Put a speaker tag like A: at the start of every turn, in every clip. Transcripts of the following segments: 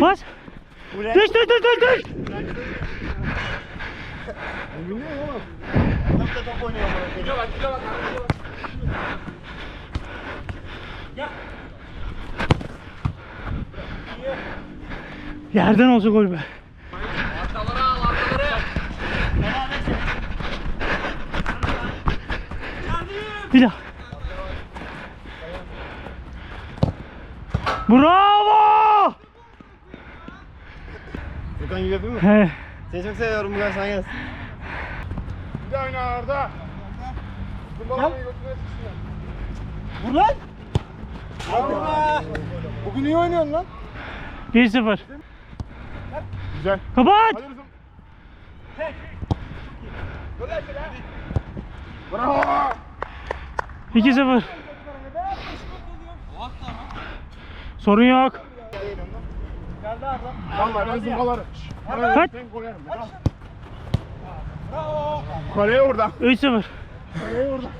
A: Bas. Düş düş düş düş düş.
B: Topta top oynuyor bana. Gidiyor bak gidiyor bak.
A: Yerden olsa gol be.
B: Arkalara al arkalara.
A: Bir daha. Bravo!
B: Furkan gibi yapayım mı?
A: He.
B: Seni çok seviyorum Furkan sen yaz.
C: Bir daha oyna Arda. Kumbalanın götüne sıçsın.
B: Vur lan. Be. Bugün iyi oynuyorsun lan.
A: 1-0.
C: Güzel.
A: Kapat.
C: Hadi kızım. Bravo.
A: 2-0. Sorun yok.
C: Tamam ben zımbaları.
A: Kaç?
C: Sen koyarım. Kaleye oradan.
A: 3-0.
C: Kaleye oradan.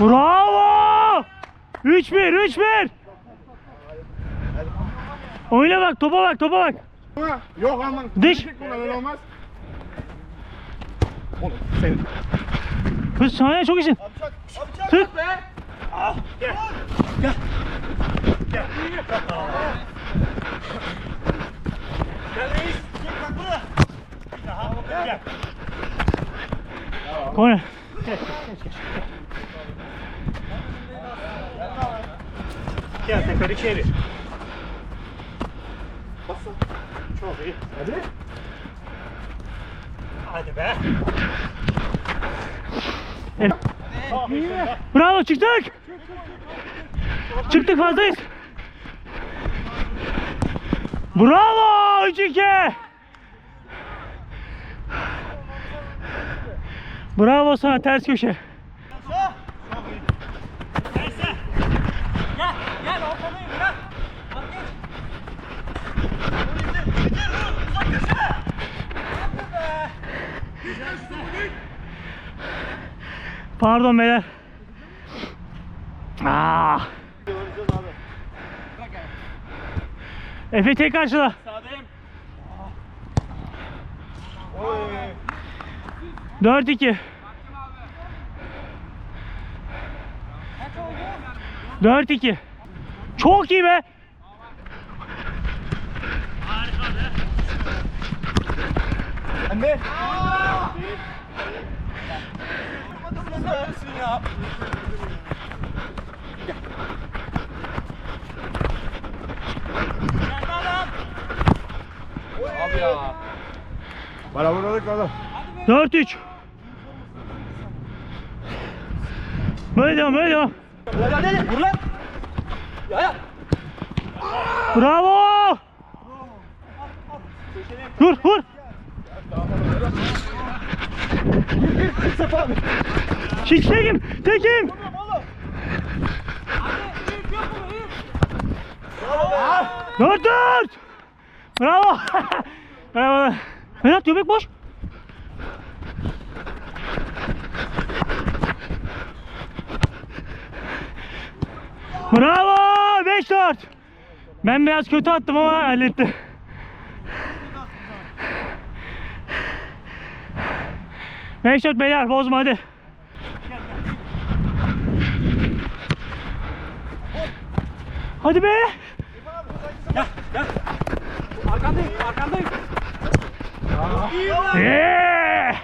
A: Bravo! 3-1, 3-1. Oyna bak, topa bak, topa bak.
C: Yok aman.
A: Diş.
C: Öyle olmaz. Oğlum senin.
A: Kız sahaya çok iyisin. Tık. Korner.
B: Gel tekrar içeri.
C: Çok iyi. Hadi.
B: Hadi be.
A: Bravo çıktık. Çıktık fazlayız. Bravo 3-2. Bravo sana ters köşe. Pardon beyler. Aa. Efe tek karşıla.
B: Sağdayım.
A: 4-2. 4-2. Çok iyi be.
B: Anne. Ya. Abi ya.
C: Bana vurladık oğlum.
A: 4-3. Böyle devam, böyle devam.
B: Hadi hadi vur lan. Ya ya.
A: Bravo. Vur, vur. Hiç tekim, tekim. Dört dört. Bravo. Bravo. Berat göbek boş. Bravo. Beş dört. Ben biraz kötü attım ama halletti. Beş dört beyler bozma hadi. Hadi be.
B: Arkandayım arkandayım.
A: Yeah!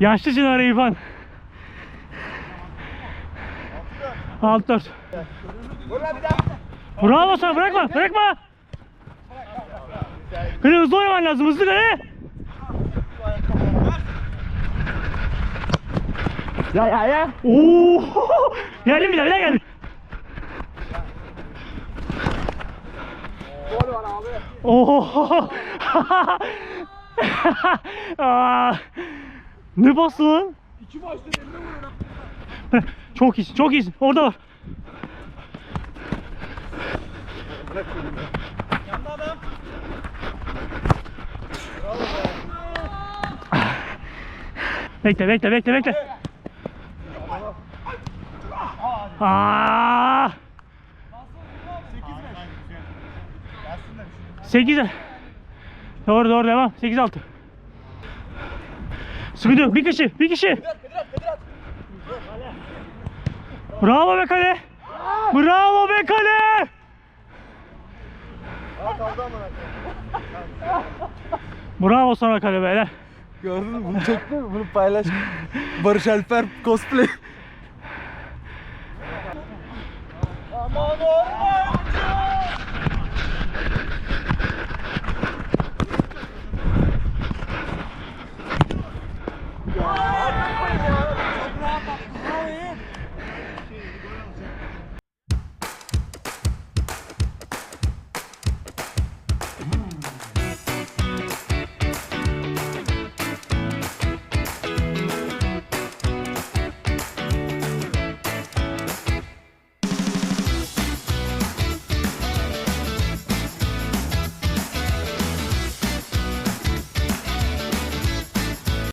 A: Yaşlı Çınar. Alt dört. Bravo sana bırakma bırakma. Kale hızlı oynaman lazım hızlı kale.
B: Ya ya ya.
A: Oo! Geldim bir daha bir daha geldim. Oo! Aa! ne bastı lan?
C: İki başta eline vurun.
A: Çok iyisin, çok iyisin. Orada var.
B: Yanda adam.
A: Bekle bekle bekle bekle. Aa! 8 Doğru doğru devam. 8 6. Sıkıntı yok. Bir kişi, bir kişi. Bravo be kale. Bravo be kale. Bravo sana kale beyler.
B: Gördün mü? Bunu çekti mi? Bunu paylaş. Barış Alper cosplay.
C: Aman oğlum.